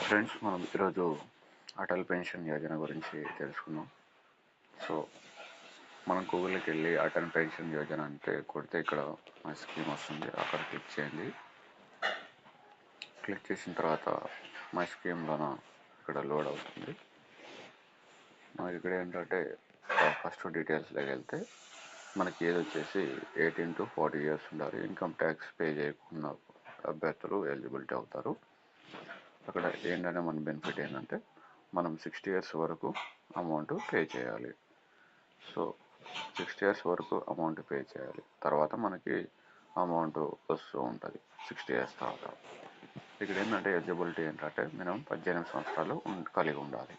Friends మనం ఈరోజు Atal pension Yojana గురించి తెలుసుకున్నాం సో మనం గూగుల్కి వెళ్ళి అటల్ పెన్షన్ యోజన అంటే కొడితే ఇక్కడ మన స్కీమ్ వస్తుంది అక్కడ క్లిక్ చేయండి. క్లిక్ చేసిన తర్వాత మై స్కీమ్లోన ఇక్కడ లోడ్ అవుతుంది. మనకి ఇక్కడ ఏంటంటే ఫస్ట్ డీటెయిల్స్లోకి వెళ్తే మనకి ఏది వచ్చేసి ఎయిటీన్ టు ఫార్టీ ఇయర్స్ ఉండాలి. ఇన్కమ్ ట్యాక్స్ పే చేయకుండా అభ్యర్థులు ఎలిజిబిలిటీ అవుతారు. అక్కడ ఏంటంటే మన బెనిఫిట్ ఏంటంటే మనం సిక్స్టీ ఇయర్స్ వరకు అమౌంట్ పే చేయాలి. సో సిక్స్టీ ఇయర్స్ వరకు అమౌంట్ పే చేయాలి. తర్వాత మనకి అమౌంట్ వస్తూ ఉంటుంది సిక్స్టీ ఇయర్స్ తర్వాత. ఇక్కడ ఏంటంటే ఎలిజిబిలిటీ ఏంటంటే మినిమం పద్దెనిమిది సంవత్సరాలు కలిగి ఉండాలి.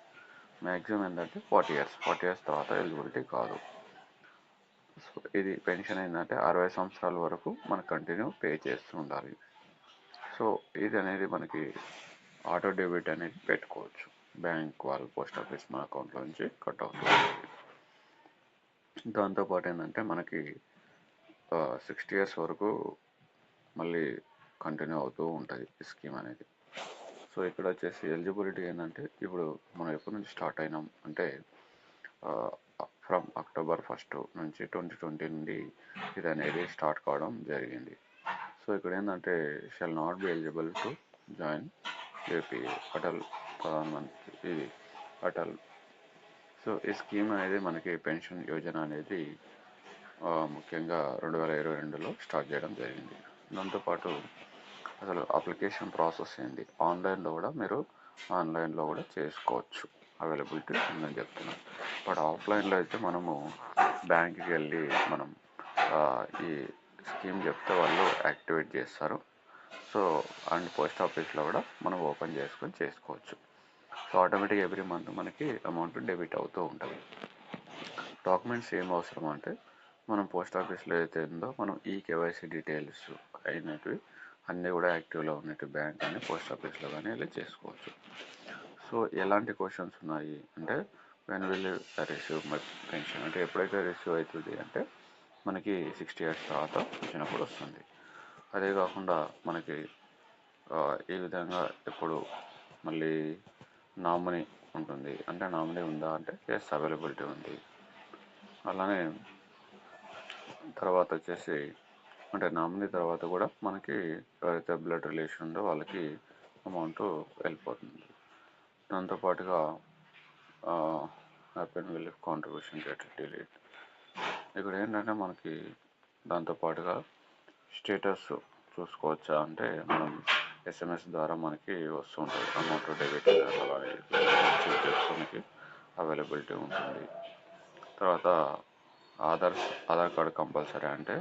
మ్యాక్సిమం ఏంటంటే ఫార్టీ ఇయర్స్ ఫార్టీ ఇయర్స్ తర్వాత ఎలిజిబిలిటీ కాదు. సో ఇది పెన్షన్ ఏంటంటే అరవై సంవత్సరాల వరకు మనం కంటిన్యూ పే చేస్తూ ఉండాలి. సో ఇది అనేది మనకి ఆటో డెబిట్ అనేది పెట్టుకోవచ్చు. బ్యాంక్ వాళ్ళు పోస్ట్ ఆఫీస్ మన అకౌంట్లో నుంచి కట్ అవుతుంది. దాంతోపాటు ఏంటంటే మనకి సిక్స్టీ ఇయర్స్ వరకు మళ్ళీ కంటిన్యూ అవుతూ ఉంటుంది ఈ స్కీమ్ అనేది. సో ఇక్కడ వచ్చేసి ఎలిజిబిలిటీ ఏంటంటే ఇప్పుడు మనం ఎప్పటి నుంచి స్టార్ట్ అయినాం అంటే ఫ్రమ్ అక్టోబర్ ఫస్ట్ నుంచి ట్వంటీ ట్వంటీ నుండి ఇది అనేది స్టార్ట్ కావడం జరిగింది. సో ఇక్కడ ఏంటంటే shall not be eligible to join AP Atal Pradhanmantri ఇది అటల్. సో ఈ స్కీమ్ అనేది మనకి పెన్షన్ యోజన అనేది ముఖ్యంగా రెండు వేల ఇరవై రెండులో స్టార్ట్ చేయడం జరిగింది. దాంతోపాటు అసలు అప్లికేషన్ ప్రాసెస్ ఏంటి ఆన్లైన్లో కూడా మీరు ఆన్లైన్లో కూడా చేసుకోవచ్చు. అవైలబిలిటీ ఉందని చెప్తున్నాను. బట్ ఆఫ్లైన్లో అయితే మనము బ్యాంక్కి వెళ్ళి మనం ఈ స్కీమ్ చెప్తే వాళ్ళు యాక్టివేట్ చేస్తారు. సో అండ్ పోస్ట్ ఆఫీస్లో కూడా మనం ఓపెన్ చేసుకొని చేసుకోవచ్చు. సో ఆటోమేటిక్ ఎవ్రీ మంత్ మనకి అమౌంట్ డెబిట్ అవుతూ ఉంటుంది. డాక్యుమెంట్స్ ఏం అవసరం అంటే మనం పోస్ట్ ఆఫీస్లో అయితే ఉందో మనం ఈ కేవైసీ డీటెయిల్స్ అయినవి అన్నీ కూడా యాక్టివ్లో ఉన్నట్టు బ్యాంక్ కానీ పోస్ట్ ఆఫీస్లో కానీ వెళ్ళి చేసుకోవచ్చు. సో ఎలాంటి క్వశ్చన్స్ ఉన్నాయి అంటే when will receive my pension అంటే ఎప్పుడైతే రిసీవ్ అవుతుంది అంటే మనకి సిక్స్టీ ఇయర్స్ తర్వాత వచ్చినప్పుడు వస్తుంది. అదే కాకుండా మనకి ఈ విధంగా ఎప్పుడు మళ్ళీ నామినీ ఉంటుంది. అంటే నామినీ ఉందా అంటే ఎస్ అవైలబిలిటీ ఉంది. అలానే తర్వాత వచ్చేసి అంటే నామినీ తర్వాత కూడా మనకి ఎవరైతే బ్లడ్ రిలేషన్ ఉందో వాళ్ళకి అమౌంట్ వెళ్ళిపోతుంది. దాంతోపాటుగా happy relief contribution date delete ఇక్కడ ఏంటంటే మనకి దాంతోపాటుగా స్టేటస్ చూసుకోవచ్చా? అంటే మనం ఎస్ఎంఎస్ ద్వారా మనకి వస్తుంటుంది అమౌంట్ డెబిట్ అలానే చెక్ చేసుకోనికి అవైలబిలిటీ ఉంటుంది. తర్వాత ఆధార్ ఆధార్ కార్డ్ కంపల్సరీ అంటే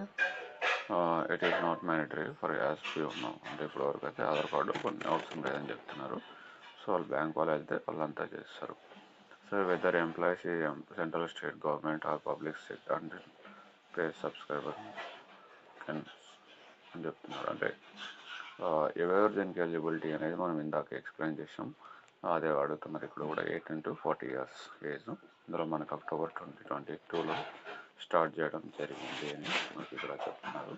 it is not mandatory for as P ఉన్నాం అంటే ఇప్పుడు వరకు అయితే ఆధార్ కార్డు కొన్ని అవసరం లేదని చెప్తున్నారు. సో వాళ్ళు బ్యాంక్ వాళ్ళు వెళ్తే వాళ్ళంతా చేస్తారు. So whether employees central state government or public sector అంటే పే సబ్స్క్రైబర్ అండ్ అని చెప్తున్నారు. అంటే ఆ, ఎవరెవరు దీనికి ఎలిజిబిలిటీ అనేది మనం ఇందాక ఎక్స్ప్లెయిన్ చేసాం అదే అడుగుతున్నారు ఇప్పుడు కూడా eighteen to forty years age ఇందులో మనకు అక్టోబర్ ట్వంటీ ట్వంటీ టూలో స్టార్ట్ చేయడం జరిగింది అని మనకి ఇక్కడ చెప్తున్నారు.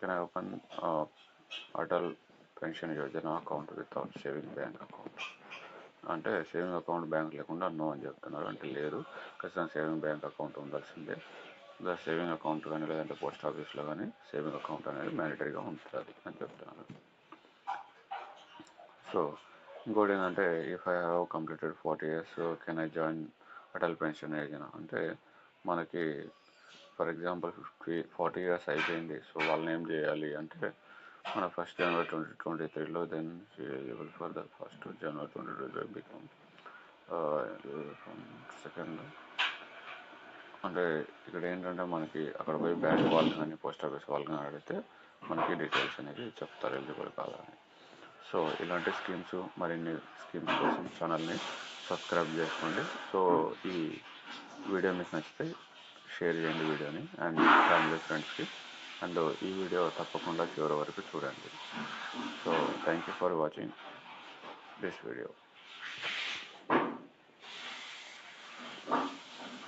Can I open Atal pension Yojana account without saving bank account? అంటే సేవింగ్ అకౌంట్ బ్యాంక్ లేకుండా నో అని చెప్తున్నారు. అంటే లేదు ఖచ్చితంగా సేవింగ్ బ్యాంక్ అకౌంట్ ఉండాల్సిందే. సేవింగ్ అకౌంట్ కానీ లేదంటే పోస్ట్ ఆఫీస్లో కానీ సేవింగ్ అకౌంట్ అనేది మ్యాండటరీగా ఉంటుంది అని చెప్తున్నాను సో ఇంకోటి ఏంటంటే if I have completed forty years can I join Atal pension Yojana అంటే మనకి for example fifty forty years అయిపోయింది సో వాళ్ళని ఏం చేయాలి అంటే మన ఫస్ట్ జనవరి ట్వంటీ ట్వంటీ త్రీలో then eligible for the first January twenty twenty become second అంటే ఇక్కడ ఏంటంటే మనకి అక్కడ పోయి బ్యాంక్ వాళ్ళు కానీ పోస్ట్ ఆఫీస్ వాళ్ళు కానీ అడిగితే మనకి డీటెయిల్స్ అనేది చెప్తారు ఎలిజిబుల్ కాదని సో ఇలాంటి స్కీమ్స్ మరిన్ని స్కీమ్స్ కోసం ఛానల్ని సబ్స్క్రైబ్ చేసుకోండి. సో ఈ వీడియో మీకు నచ్చితే షేర్ చేయండి వీడియోని అండ్ ఫ్యామిలీ ఫ్రెండ్స్కి. అండ్ ఈ వీడియో తప్పకుండా చివరి వరకు చూడండి. So thank you for watching this video.